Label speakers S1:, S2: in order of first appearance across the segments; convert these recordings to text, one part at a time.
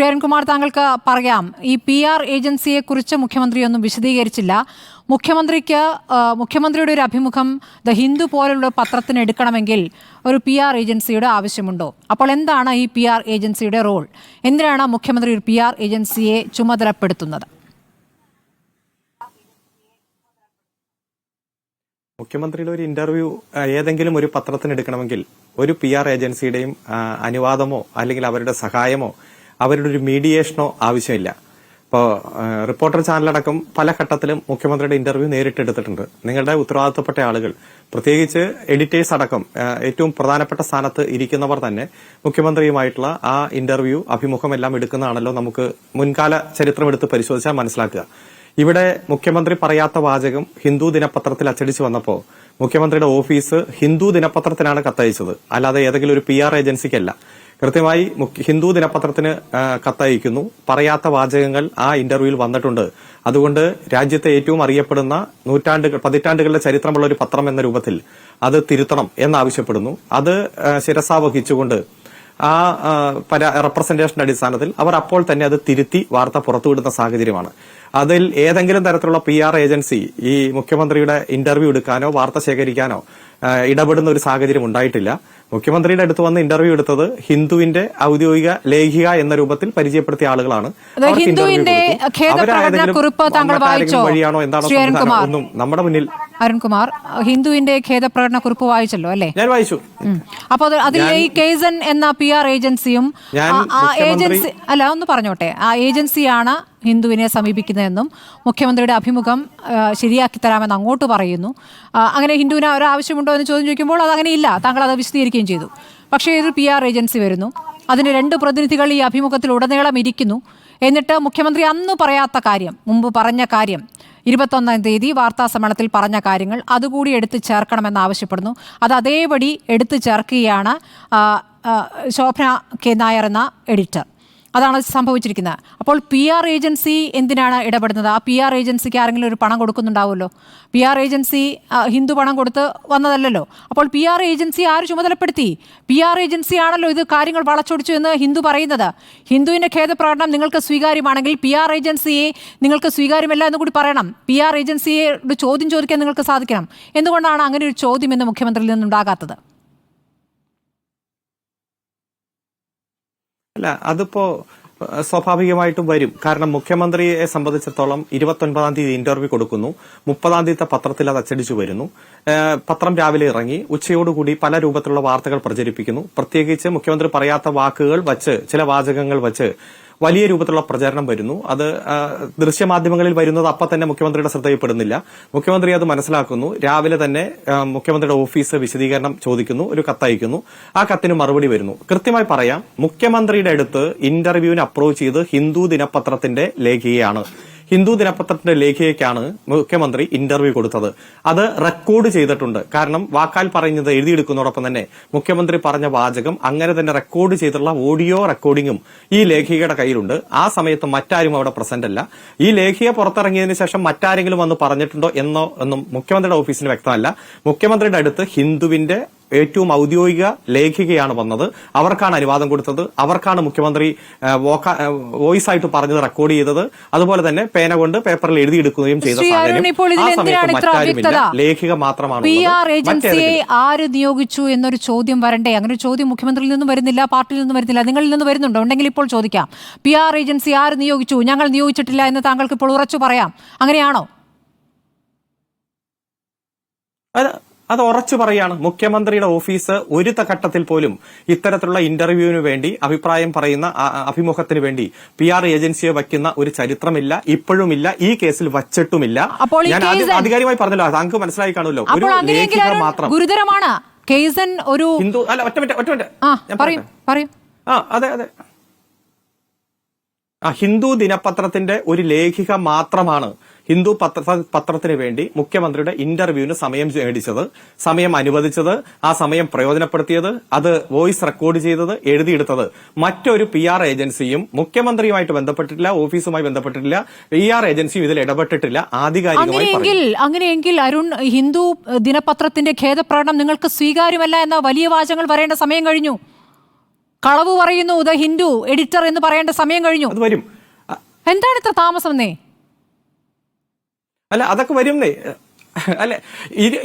S1: ശ്രീ അരുൺകുമാർ താങ്കൾക്ക് പറയാം. ഈ പി ആർ ഏജൻസിയെ കുറിച്ച് മുഖ്യമന്ത്രി ഒന്നും വിശദീകരിച്ചില്ല. മുഖ്യമന്ത്രിക്ക് മുഖ്യമന്ത്രിയുടെ ഒരു അഭിമുഖം ദ ഹിന്ദു പോലുള്ള പത്രത്തിന് എടുക്കണമെങ്കിൽ ഒരു പി ആർ ഏജൻസിയുടെ ആവശ്യമുണ്ടോ? അപ്പോൾ എന്താണ് ഈ പി ആർ ഏജൻസിയുടെ റോൾ? എന്തിനാണ് മുഖ്യമന്ത്രി ഒരു പി ആർ ഏജൻസിയെ ചുമതലപ്പെടുത്തുന്നത്?
S2: മുഖ്യമന്ത്രിയുടെ ഒരു ഇന്റർവ്യൂ ഏതെങ്കിലും ഒരു പത്രത്തിന് എടുക്കണമെങ്കിൽ ഒരു പി ആർ ഏജൻസിയുടെയും അനുവാദമോ അല്ലെങ്കിൽ അവരുടെ സഹായമോ അവരുടെ ഒരു മീഡിയേഷനോ ആവശ്യമില്ല ഇപ്പോൾ റിപ്പോർട്ടർ ചാനലടക്കം പല ഘട്ടത്തിലും മുഖ്യമന്ത്രിയുടെ ഇന്റർവ്യൂ നേരിട്ട് എടുത്തിട്ടുണ്ട് നിങ്ങളുടെ ഉത്തരവാദിത്തപ്പെട്ട ആളുകൾ പ്രത്യേകിച്ച് എഡിറ്റേഴ്സ് അടക്കം ഏറ്റവും പ്രധാനപ്പെട്ട സ്ഥാനത്ത് ഇരിക്കുന്നവർ തന്നെ മുഖ്യമന്ത്രിയുമായിട്ടുള്ള ആ ഇന്റർവ്യൂ അഭിമുഖം എല്ലാം എടുക്കുന്നതാണല്ലോ നമുക്ക് മുൻകാല ചരിത്രം എടുത്ത് പരിശോധിച്ചാൽ മനസ്സിലാക്കുക. ഇവിടെ മുഖ്യമന്ത്രി പറയാത്ത വാചകം ഹിന്ദു ദിനപത്രത്തിൽ അച്ചടിച്ചു വന്നപ്പോൾ മുഖ്യമന്ത്രിയുടെ ഓഫീസ് ഹിന്ദു ദിനപത്രത്തിനാണ് കത്തയച്ചത്. അല്ലാതെ ഏതെങ്കിലും ഒരു പി ആർ ഏജൻസിക്കല്ല കൃത്യമായി ഹിന്ദു ദിനപത്രത്തിന് കത്തയക്കുന്നു. പറയാത്ത വാചകങ്ങൾ ആ ഇന്റർവ്യൂവിൽ വന്നിട്ടുണ്ട്. അതുകൊണ്ട് രാജ്യത്തെ ഏറ്റവും അറിയപ്പെടുന്ന നൂറ്റാണ്ടുകൾ പതിറ്റാണ്ടുകളുടെ ചരിത്രമുള്ള ഒരു പത്രം എന്ന രൂപത്തിൽ അത് തിരുത്തണം എന്നാവശ്യപ്പെടുന്നു. അത് ശിരസാവഹിച്ചുകൊണ്ട് ശിരസാ വഹിച്ചുകൊണ്ട് ആ ആ, പരാ- റെപ്രസെന്റേഷന്റെ അടിസ്ഥാനത്തിൽ അവർ അപ്പോൾ തന്നെ അത് തിരുത്തി വാർത്ത പുറത്തുവിടുന്ന സാഹചര്യമാണ്. അതിൽ ഏതെങ്കിലും തരത്തിലുള്ള പി ആർ ഏജൻസി ഈ മുഖ്യമന്ത്രിയുടെ ഇന്റർവ്യൂ എടുക്കാനോ വാർത്ത ശേഖരിക്കാനോ ഇടപെടുന്ന ഒരു സാഹചര്യം ഉണ്ടായിട്ടില്ല. മുഖ്യമന്ത്രിയുടെ അടുത്ത് വന്ന് ഇന്റർവ്യൂ എടുത്തത് ഹിന്ദുവിന്റെ ഔദ്യോഗിക ലേഖിക എന്ന രൂപത്തിൽ പരിചയപ്പെടുത്തിയ ആളുകളാണ്.
S1: ഹിന്ദുവിന്റെ?
S2: വഴിയാണോ എന്താണോ. ഒന്നും നമ്മുടെ മുന്നിൽ
S1: അരുൺകുമാർ ഹിന്ദുവിന്റെ ഖേദപ്രകടന കുറിപ്പ് വായിച്ചല്ലോ അല്ലേ?
S2: ഞാൻ വായിച്ചു.
S1: അപ്പൊ അതിൽ ഈ കേസൻ എന്ന പി ആർ ഏജൻസിയും ആ- ആ ഏജൻസി അല്ല ഒന്ന് പറഞ്ഞോട്ടെ. ആ ഏജൻസിയാണ് ഹിന്ദുവിനെ സമീപിക്കുന്നതെന്നും മുഖ്യമന്ത്രിയുടെ അഭിമുഖം ശരിയാക്കി തരാമെന്ന് അങ്ങോട്ട് പറയുന്നു. അങ്ങനെ ഹിന്ദുവിന് ഒരാവശ്യമുണ്ടോ എന്ന് ചോദ്യം ചോദിക്കുമ്പോൾ അത് അങ്ങനെയില്ല താങ്കൾ അത് വിശദീകരിക്കുകയും ചെയ്തു. പക്ഷേ ഇത് പി ആർ ഏജൻസി വരുന്നു. അതിന് രണ്ട് പ്രതിനിധികൾ ഈ അഭിമുഖത്തിൽ ഉടനീളം ഇരിക്കുന്നു. എന്നിട്ട് മുഖ്യമന്ത്രി അന്ന് പറയാത്ത കാര്യം മുമ്പ് പറഞ്ഞ കാര്യം ഇരുപത്തൊന്നാം തീയതി വാർത്താ സമ്മേളനത്തിൽ പറഞ്ഞ കാര്യങ്ങൾ അതുകൂടി എടുത്തു ചേർക്കണമെന്ന് ആവശ്യപ്പെടുന്നു. അത് അതേപടി എടുത്തു ചേർക്കുകയാണ് ശോഭന കെ നായർ എന്ന എഡിറ്റർ. അതാണ് സംഭവിച്ചിരിക്കുന്നത്. അപ്പോൾ പി ആർ ഏജൻസി എന്തിനാണ് ഇടപെടുന്നത്? ആ പി ആർ ഏജൻസിക്ക് ആരെങ്കിലും ഒരു പണം കൊടുക്കുന്നുണ്ടാവുമല്ലോ. പി ആർ ഏജൻസി ഹിന്ദു പണം കൊടുത്ത് വന്നതല്ലല്ലോ. അപ്പോൾ പി ആർ ഏജൻസി ആര് ചുമതലപ്പെടുത്തി? പി ആർ ഏജൻസി ആണല്ലോ ഇത് കാര്യങ്ങൾ വളച്ചൊടിച്ചു എന്ന് ഹിന്ദു പറയുന്നത്. ഹിന്ദുവിന്റെ ഖേദപ്രകടനം നിങ്ങൾക്ക് സ്വീകാര്യമാണെങ്കിൽ പി ആർ ഏജൻസിയെ നിങ്ങൾക്ക് സ്വീകാര്യമല്ല എന്ന് കൂടി പറയണം. പി ആർ ഏജൻസിയെ ഒരു ചോദ്യം ചോദിക്കാൻ നിങ്ങൾക്ക് സാധിക്കണം. എന്തുകൊണ്ടാണ് അങ്ങനെ ഒരു ചോദ്യം എന്ന് മുഖ്യമന്ത്രിയിൽ നിന്നുണ്ടാകാത്തത്?
S2: അല്ല അതിപ്പോ സ്വാഭാവികമായിട്ടും വരും. കാരണം മുഖ്യമന്ത്രിയെ സംബന്ധിച്ചിടത്തോളം ഇരുപത്തൊൻപതാം തീയതി ഇന്റർവ്യൂ കൊടുക്കുന്നു. മുപ്പതാം തീയതി പത്രത്തിൽ അത് അച്ചടിച്ചു വരുന്നു. പത്രം രാവിലെ ഇറങ്ങി. ഉച്ചയോടുകൂടി പല രൂപത്തിലുള്ള വാർത്തകൾ പ്രചരിപ്പിക്കുന്നു. പ്രത്യേകിച്ച് മുഖ്യമന്ത്രി പറയാത്ത വാക്കുകൾ വച്ച് ചില വാചകങ്ങൾ വച്ച് വലിയ രൂപത്തിലുള്ള പ്രചാരണം വരുന്നു. അത് ദൃശ്യമാധ്യമങ്ങളിൽ വരുന്നത് അപ്പം തന്നെ മുഖ്യമന്ത്രിയുടെ ശ്രദ്ധയിൽപ്പെടുന്നില്ല. മുഖ്യമന്ത്രി അത് മനസ്സിലാക്കുന്നു. രാവിലെ തന്നെ മുഖ്യമന്ത്രിയുടെ ഓഫീസ് വിശദീകരണം ചോദിക്കുന്നു ഒരു കത്തയക്കുന്നു ആ കത്തിന് മറുപടി വരുന്നു. കൃത്യമായി പറയാം മുഖ്യമന്ത്രിയുടെ അടുത്ത് ഇന്റർവ്യൂവിന് അപ്രോച്ച് ചെയ്ത് ഹിന്ദു ദിനപത്രത്തിന്റെ ലേഖികയാണ് ഹിന്ദു ദിനപത്രത്തിന്റെ ലേഖികയ്ക്കാണ് മുഖ്യമന്ത്രി ഇന്റർവ്യൂ കൊടുത്തത്. അത് റെക്കോർഡ് ചെയ്തിട്ടുണ്ട്. കാരണം വാക്കാൽ പറയുന്നത് എഴുതിയെടുക്കുന്നതോടൊപ്പം തന്നെ മുഖ്യമന്ത്രി പറഞ്ഞ വാചകം അങ്ങനെ തന്നെ റെക്കോർഡ് ചെയ്തിട്ടുള്ള ഓഡിയോ റെക്കോർഡിങ്ങും ഈ ലേഖികയുടെ കയ്യിലുണ്ട്. ആ സമയത്ത് മറ്റാരും അവിടെ പ്രസന്റ് അല്ല ഈ ലേഖിക പുറത്തിറങ്ങിയതിനു ശേഷം മറ്റാരെങ്കിലും വന്ന് പറഞ്ഞിട്ടുണ്ടോ എന്നോ ഒന്നും മുഖ്യമന്ത്രിയുടെ ഓഫീസിന് വ്യക്തമല്ല. മുഖ്യമന്ത്രിയുടെ അടുത്ത് ഹിന്ദുവിന്റെ ഏറ്റവും ഔദ്യോഗിക ലേഖികയാണ് വന്നത്. അവർക്കാണ് അനുവാദം കൊടുത്തത്. അവർക്കാണ് മുഖ്യമന്ത്രി വോയിസ് ആയിട്ട് പറഞ്ഞത് റെക്കോർഡ് ചെയ്തത്. അതുപോലെ തന്നെ പേന കൊണ്ട് പേപ്പറിൽ എഴുതിയെടുക്കുകയും ചെയ്ത സാഹചര്യം? ലേഖിക മാത്രമാണ്
S1: പി. ആർ ഏജൻസിയെ ആര് നിയോഗിച്ചു എന്നൊരു ചോദ്യം വരണ്ടേ? അങ്ങനെ ഒരു ചോദ്യം മുഖ്യമന്ത്രിയിൽ നിന്നും വരുന്നില്ല പാർട്ടിയിൽ നിന്നും വരുന്നില്ല നിങ്ങളിൽ നിന്ന് വരുന്നുണ്ടോ? ഉണ്ടെങ്കിൽ ഇപ്പോൾ ചോദിക്കാം. പി ആർ ഏജൻസി ആര് നിയോഗിച്ചു? ഞങ്ങൾ നിയോഗിച്ചിട്ടില്ല എന്ന് താങ്കൾക്ക് ഇപ്പോൾ ഉറച്ചു പറയാം. അങ്ങനെയാണോ?
S2: അത് ഉറച്ചു പറയാണ് മുഖ്യമന്ത്രിയുടെ ഓഫീസ് ഒരു ഘട്ടത്തിൽ പോലും ഇത്തരത്തിലുള്ള ഇന്റർവ്യൂവിന് വേണ്ടി അഭിപ്രായം പറയുന്ന അഭിമുഖത്തിന് വേണ്ടി പി ആർ ഏജൻസിയെ വയ്ക്കുന്ന ഒരു ചരിത്രമില്ല ഇപ്പോഴുമില്ല ഈ കേസിൽ വച്ചിട്ടുമില്ല. ഞാൻ ആധികാരികമായി പറഞ്ഞല്ലോ താങ്കൾക്ക് മനസ്സിലായി കാണുമല്ലോ. ഒരു ലേഖിക മാത്രം.
S1: ഗുരുതരമാണ്. കേസൻ ഒരു
S2: ഹിന്ദു അല്ല ഒറ്റ മിനിറ്റ് ഒറ്റ മിനിറ്റ്.
S1: പറയൂ
S2: പറയട്ടെ. ആ അതെ അതെ. ആ ഹിന്ദു ദിനപത്രത്തിന്റെ ഒരു ലേഖിക മാത്രമാണ് ഹിന്ദു പത്ര പത്രത്തിന് വേണ്ടി മുഖ്യമന്ത്രിയുടെ ഇന്റർവ്യൂവിന് സമയം മേടിച്ചത് സമയം അനുവദിച്ചത് ആ സമയം പ്രയോജനപ്പെടുത്തിയത് അത് വോയിസ് റെക്കോർഡ് ചെയ്തത് എഴുതിയെടുത്തത്. മറ്റൊരു പി ആർ ഏജൻസിയും മുഖ്യമന്ത്രിയുമായിട്ട് ബന്ധപ്പെട്ടിട്ടില്ല ഓഫീസുമായി ബന്ധപ്പെട്ടിട്ടില്ല പി ആർ ഏജൻസിയും ഇതിൽ ഇടപെട്ടിട്ടില്ല ആധികാരികമായി
S1: അങ്ങനെയെങ്കിൽ അരുൺ ഹിന്ദു ദിനപത്രത്തിന്റെ ഖേദപ്രകടനം നിങ്ങൾക്ക് സ്വീകാര്യമല്ല എന്ന വലിയ വാചകങ്ങൾ പറയേണ്ട സമയം കഴിഞ്ഞു. കളവ് പറയുന്നു ദ ഹിന്ദു എഡിറ്റർ എന്ന് പറയേണ്ട സമയം കഴിഞ്ഞു. എന്താണ് ഇത്ര താമസം എന്നേ?
S2: അല്ല അതൊക്കെ വരുന്നേ. അല്ലെ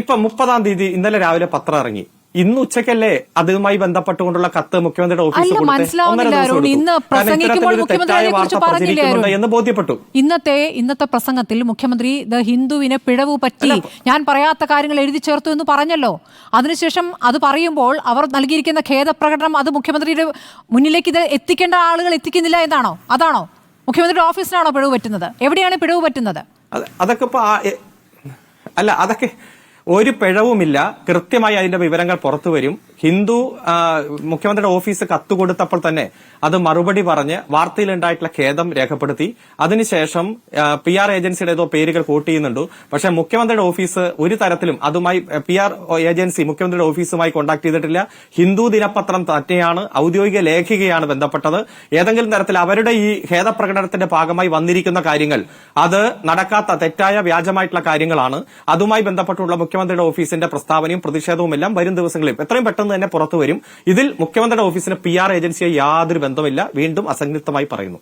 S2: ഇപ്പൊ മുപ്പതാം തീയതി ഇന്നലെ രാവിലെ പത്രം ഇറങ്ങി. ഇന്ന് ഉച്ചക്കല്ലേ അതുമായി ബന്ധപ്പെട്ടുകൊണ്ടുള്ള കത്ത് മുഖ്യമന്ത്രിയുടെ ഓഫീസ്
S1: അല്ല,
S2: കൊടുത്ത്?
S1: മനസ്സിലാവുന്നില്ല,
S2: ഒന്നര ദിവസം
S1: അരുൺ.
S2: എടുത്തു.
S1: ഇന്ന്
S2: കാരണം
S1: പ്രസംഗിക്കുമ്പോൾ
S2: ഇത്തരത്തിലൊരു
S1: മുഖ്യമന്ത്രി
S2: തെറ്റായ
S1: അതിനെക്കുറിച്ച്
S2: വാർത്ത
S1: പറഞ്ഞില്ലേ,
S2: പ്രചരിക്കുന്നുണ്ട്
S1: അരുൺ?
S2: എന്ന് ബോധ്യപ്പെട്ടു.
S1: ഇന്നത്തെ ഇന്നത്തെ പ്രസംഗത്തിൽ മുഖ്യമന്ത്രി ദ ഹിന്ദുവിനെ പിഴവ് പറ്റി. ഞാൻ പറയാത്ത കാര്യങ്ങൾ എഴുതി ചേർത്തു എന്ന് പറഞ്ഞല്ലോ. അതിനുശേഷം അത് പറയുമ്പോൾ അവർ നൽകിയിരിക്കുന്ന ഖേദപ്രകടനം അത് മുഖ്യമന്ത്രിയുടെ മുന്നിലേക്ക് ഇത് എത്തിക്കേണ്ട ആളുകൾ എത്തിക്കുന്നില്ല എന്നാണോ? അതാണോ? മുഖ്യമന്ത്രിയുടെ ഓഫീസിനാണോ പിഴവ് പറ്റുന്നത്? എവിടെയാണ് പിഴവ് പറ്റുന്നത്?
S2: അതൊക്കെ ഇപ്പൊ അല്ല അതൊക്കെ ഒരു പിഴവുമില്ല. കൃത്യമായി അതിന്റെ വിവരങ്ങൾ പുറത്തു വരും. ഹിന്ദു മുഖ്യമന്ത്രിയുടെ ഓഫീസ് കത്ത് കൊടുത്തപ്പോൾ തന്നെ അത് മറുപടി പറഞ്ഞ് വാർത്തയിലുണ്ടായിട്ടുള്ള ഖേദം രേഖപ്പെടുത്തി. അതിനുശേഷം പി ആർ ഏജൻസിയുടെ ഏതോ പേരുകൾ കോട്ട് ചെയ്യുന്നുണ്ട്. പക്ഷെ മുഖ്യമന്ത്രിയുടെ ഓഫീസ് ഒരു തരത്തിലും അതുമായി പി ആർ ഏജൻസി മുഖ്യമന്ത്രിയുടെ ഓഫീസുമായി കോൺടാക്ട് ചെയ്തിട്ടില്ല. ഹിന്ദു ദിനപത്രം തന്നെയാണ് ഔദ്യോഗിക ലേഖികയാണ് ബന്ധപ്പെട്ടത്. ഏതെങ്കിലും തരത്തിൽ അവരുടെ ഈ ഖേദപ്രകടനത്തിന്റെ ഭാഗമായി വന്നിരിക്കുന്ന കാര്യങ്ങൾ അത് നടക്കാത്ത തെറ്റായ വ്യാജമായിട്ടുള്ള കാര്യങ്ങളാണ്. അതുമായി ബന്ധപ്പെട്ടുള്ള മുഖ്യമന്ത്രിയുടെ ഓഫീസിന്റെ പ്രസ്താവനയും പ്രതിഷേധവും എല്ലാം വരും ദിവസങ്ങളിൽ എത്രയും പെട്ടെന്ന് തന്നെ പുറത്തു വരും. ഇതിൽ മുഖ്യമന്ത്രിയുടെ ഓഫീസിന് പി ആർ ഏജൻസിയെ യാതൊരു ബന്ധമില്ല വീണ്ടും അസംയുക്തമായി പറയുന്നു.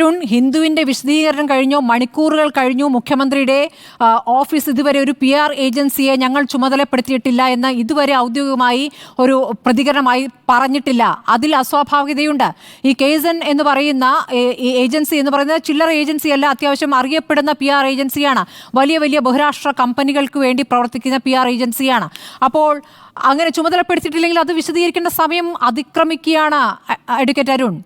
S1: അരുൺ ഹിന്ദുവിന്റെ വിശദീകരണം കഴിഞ്ഞോ? മണിക്കൂറുകൾ കഴിഞ്ഞു? മുഖ്യമന്ത്രിയുടെ ഓഫീസ് ഇതുവരെ ഒരു പി ആർ ഏജൻസിയെ ഞങ്ങൾ ചുമതലപ്പെടുത്തിയിട്ടില്ല എന്ന് ഇതുവരെ ഔദ്യോഗികമായി ഒരു പ്രതികരണമായി പറഞ്ഞിട്ടില്ല. അതിൽ അസ്വാഭാവികതയുണ്ട്. ഈ കേസൻ എന്ന് പറയുന്ന ഈ ഏജൻസി എന്ന് പറയുന്നത് ചില്ലറ ഏജൻസിയല്ല അത്യാവശ്യം അറിയപ്പെടുന്ന പി ആർ ഏജൻസിയാണ്. വലിയ വലിയ ബഹുരാഷ്ട്ര കമ്പനികൾക്ക് വേണ്ടി പ്രവർത്തിക്കുന്ന പി ആർ ഏജൻസിയാണ്. അപ്പോൾ അങ്ങനെ ചുമതലപ്പെടുത്തിയിട്ടില്ലെങ്കിൽ അത് വിശദീകരിക്കേണ്ട സമയം അതിക്രമിക്കുകയാണ് അഡ്വക്കേറ്റ് അരുൺ.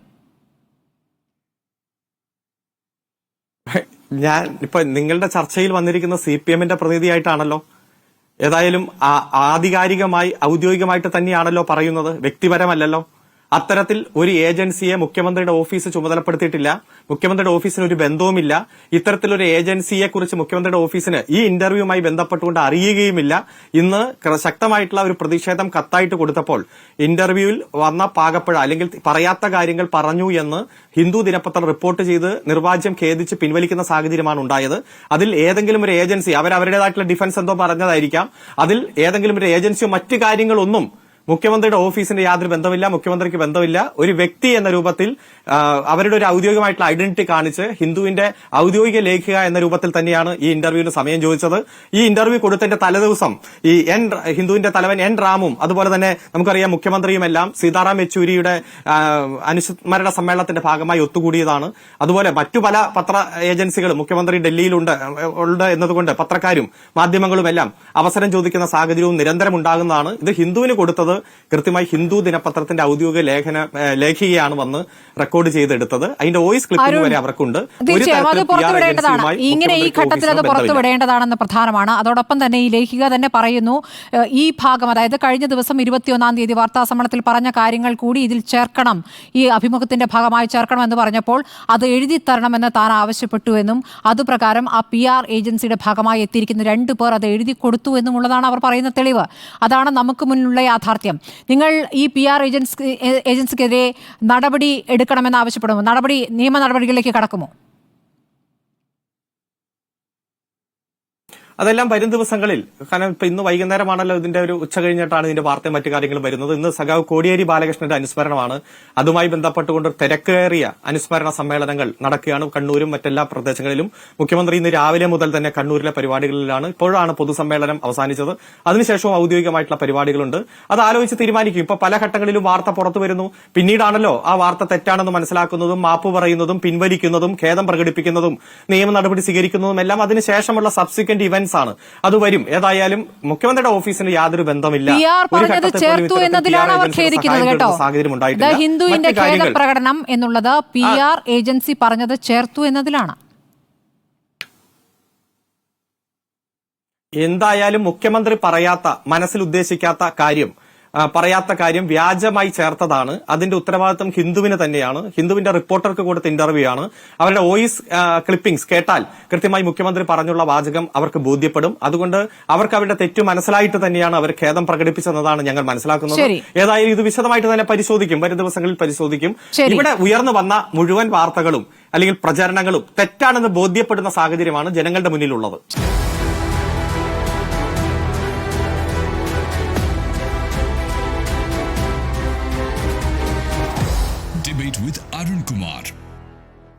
S2: ഞാൻ ഇപ്പൊ നിങ്ങളുടെ ചർച്ചയിൽ വന്നിരിക്കുന്ന സി പി എമ്മിന്റെ പ്രതിനിധിയായിട്ടാണല്ലോ. ഏതായാലും ആധികാരികമായി ഔദ്യോഗികമായിട്ട് തന്നെയാണല്ലോ പറയുന്നത്. വ്യക്തിപരമല്ലല്ലോ. അത്തരത്തിൽ ഒരു ഏജൻസിയെ മുഖ്യമന്ത്രിയുടെ ഓഫീസ് ചുമതലപ്പെടുത്തിയിട്ടില്ല. മുഖ്യമന്ത്രിയുടെ ഓഫീസിന് ഒരു ബന്ധവുമില്ല. ഇത്തരത്തിലൊരു ഏജൻസിയെ കുറിച്ച് മുഖ്യമന്ത്രിയുടെ ഓഫീസിന് ഈ ഇന്റർവ്യൂമായി ബന്ധപ്പെട്ടുകൊണ്ട് അറിയുകയുമില്ല. ഇന്ന് ശക്തമായിട്ടുള്ള ഒരു പ്രതിഷേധം കത്തായിട്ട് കൊടുത്തപ്പോൾ ഇന്റർവ്യൂവിൽ വന്ന പാകപ്പഴ അല്ലെങ്കിൽ പറയാത്ത കാര്യങ്ങൾ പറഞ്ഞു എന്ന് ഹിന്ദു ദിനപത്രം റിപ്പോർട്ട് ചെയ്ത് നിർവാജ്യം ഖേദിച്ച് പിൻവലിക്കുന്ന സാഹചര്യമാണ് ഉണ്ടായത്. അതിൽ ഏതെങ്കിലും ഒരു ഏജൻസി അവർ ഡിഫൻസ് എന്തോ പറഞ്ഞതായിരിക്കാം. അതിൽ ഏതെങ്കിലും ഒരു ഏജൻസിയോ മറ്റു കാര്യങ്ങളൊന്നും മുഖ്യമന്ത്രിയുടെ ഓഫീസിന്റെ യാതൊരു ബന്ധമില്ല മുഖ്യമന്ത്രിക്ക് ബന്ധമില്ല ഒരു വ്യക്തി എന്ന രൂപത്തിൽ അവരുടെ ഒരു ഔദ്യോഗികമായിട്ടുള്ള ഐഡന്റിറ്റി കാണിച്ച് ഹിന്ദുവിന്റെ ഔദ്യോഗിക ലേഖിക എന്ന രൂപത്തിൽ തന്നെയാണ് ഈ ഇന്റർവ്യൂവിന് സമയം ചോദിച്ചത്. ഈ ഇന്റർവ്യൂ കൊടുത്തതിന്റെ തലേദിവസം ഈ എൻ ഹിന്ദുവിന്റെ തലവൻ എൻ റാമും അതുപോലെ തന്നെ നമുക്കറിയാം മുഖ്യമന്ത്രിയുമെല്ലാം സീതാറാം യെച്ചൂരിയുടെ അനുസ്മരണ സമ്മേളനത്തിന്റെ ഭാഗമായി ഒത്തുകൂടിയതാണ്. അതുപോലെ മറ്റു പല പത്ര ഏജൻസികളും മുഖ്യമന്ത്രി ഡൽഹിയിലുണ്ട് ഉണ്ട് എന്നതുകൊണ്ട് പത്രക്കാരും മാധ്യമങ്ങളും എല്ലാം അവസരം ചോദിക്കുന്ന സാഹചര്യവും നിരന്തരം ഉണ്ടാകുന്നതാണ് ഇത് ഹിന്ദുവിന് കൊടുത്തത് കൃത്യമായി ഹിന്ദു ദിനപത്രത്തിന്റെ ഔദ്യോഗിക ലേഖന ലേഖികയാണ് വന്ന് റെക്കോർഡ് ചെയ്തെടുത്തത്. അതിന്റെ വോയിസ് ക്ലിപ്പിംഗ് വരെ അവർക്കുണ്ട്.
S1: ഇങ്ങനെ ഈ ഘട്ടത്തിൽ അത്. പുറത്തുവിടേണ്ടതാണെന്ന് പ്രധാനമാണ്. അതോടൊപ്പം തന്നെ ഈ ലേഖിക തന്നെ പറയുന്നു ഈ ഭാഗം അതായത് കഴിഞ്ഞ ദിവസം ഇരുപത്തിയൊന്നാം തീയതി വാർത്താ സമ്മേളനത്തിൽ പറഞ്ഞ കാര്യങ്ങൾ കൂടി ഇതിൽ ചേർക്കണം. ഈ അഭിമുഖത്തിന്റെ ഭാഗമായി ചേർക്കണം എന്ന് പറഞ്ഞപ്പോൾ അത് എഴുതി തരണമെന്ന് താൻ ആവശ്യപ്പെട്ടു എന്നും അതുപ്രകാരം ആ പി ആർ ഏജൻസിയുടെ ഭാഗമായി എത്തിയിരിക്കുന്ന രണ്ടു പേർ അത് എഴുതി കൊടുത്തു എന്നുമുള്ളതാണ് അവർ പറയുന്ന തെളിവ്. അതാണ് നമുക്ക് മുന്നിലുള്ള യാഥാർത്ഥ്യം. നിങ്ങൾ ഈ പി ആർ ഏജൻസി ഏജൻസിക്കെതിരെ നടപടി എടുക്കണമെന്ന് ആവശ്യപ്പെടുമോ? നടപടി നിയമ നടപടികളിലേക്ക് കടക്കുമോ?
S2: അതെല്ലാം വരും ദിവസങ്ങളിൽ. കാരണം ഇപ്പൊ ഇന്ന് വൈകുന്നേരമാണല്ലോ ഇതിന്റെ ഒരു ഉച്ച കഴിഞ്ഞിട്ടാണ് ഇതിന്റെ വാർത്തയും മറ്റു കാര്യങ്ങളും വരുന്നത്. ഇന്ന് സഖാവ് കോടിയേരി ബാലകൃഷ്ണന്റെ അനുസ്മരണമാണ്. അതുമായി ബന്ധപ്പെട്ടുകൊണ്ട് തിരക്കേറിയ അനുസ്മരണ സമ്മേളനങ്ങൾ നടക്കുകയാണ് കണ്ണൂരും മറ്റെല്ലാ പ്രദേശങ്ങളിലും. മുഖ്യമന്ത്രി ഇന്ന് രാവിലെ മുതൽ തന്നെ കണ്ണൂരിലെ പരിപാടികളിലാണ് ഇപ്പോഴാണ് പൊതുസമ്മേളനം അവസാനിച്ചത്. അതിനുശേഷവും ഔദ്യോഗികമായിട്ടുള്ള പരിപാടികളുണ്ട്. അത് ആലോചിച്ച് തീരുമാനിക്കും. ഇപ്പൊ പല ഘട്ടങ്ങളിലും വാർത്ത പുറത്തു വരുന്നു. പിന്നീടാണല്ലോ ആ വാർത്ത തെറ്റാണെന്ന് മനസ്സിലാക്കുന്നതും മാപ്പ് പറയുന്നതും പിൻവലിക്കുന്നതും ഖേദം പ്രകടിപ്പിക്കുന്നതും നിയമ നടപടി സ്വീകരിക്കുന്നതും എല്ലാം അതിനുശേഷമുള്ള സബ്സിക്വന്റ് ഇവന്റ്സ് ആണ് അത് വരും. ഏതായാലും മുഖ്യമന്ത്രിയുടെ ഓഫീസിന് യാതൊരു ബന്ധമില്ല
S1: പറഞ്ഞത് ചേർത്തു എന്നതിലാണ് അവർ ഖേദിക്കുന്നത് കേട്ടോ. ഹിന്ദുവിന്റെ
S2: ഖേദ
S1: പ്രകടനം എന്നുള്ളത് പി ആർ ഏജൻസി പറഞ്ഞത് ചേർത്തു എന്നതിലാണ്.
S2: എന്തായാലും മുഖ്യമന്ത്രി പറയാത്ത മനസ്സിൽ ഉദ്ദേശിക്കാത്ത കാര്യം. പറയാത്ത കാര്യം വ്യാജമായി ചേർത്തതാണ്. അതിന്റെ ഉത്തരവാദിത്വം ഹിന്ദുവിന് തന്നെയാണ്. ഹിന്ദുവിന്റെ റിപ്പോർട്ടർക്ക് കൊടുത്ത ഇന്റർവ്യൂ ആണ്. അവരുടെ വോയിസ് ക്ലിപ്പിംഗ്സ് കേട്ടാൽ കൃത്യമായി മുഖ്യമന്ത്രി പറഞ്ഞുള്ള വാചകം അവർക്ക് ബോധ്യപ്പെടും. അതുകൊണ്ട് അവർക്ക് അവരുടെ തെറ്റ് മനസ്സിലായിട്ട് തന്നെയാണ് അവർ ഖേദം പ്രകടിപ്പിച്ചെന്നതാണ് ഞങ്ങൾ മനസ്സിലാക്കുന്നത്. ഏതായാലും ഇത് വിശദമായിട്ട് തന്നെ പരിശോധിക്കും. വരും ദിവസങ്ങളിൽ പരിശോധിക്കും. ഇവിടെ ഉയർന്നു വന്ന മുഴുവൻ വാർത്തകളും അല്ലെങ്കിൽ പ്രചരണങ്ങളും തെറ്റാണെന്ന് ബോധ്യപ്പെടുന്ന സാഹചര്യമാണ് ജനങ്ങളുടെ മുന്നിലുള്ളത്.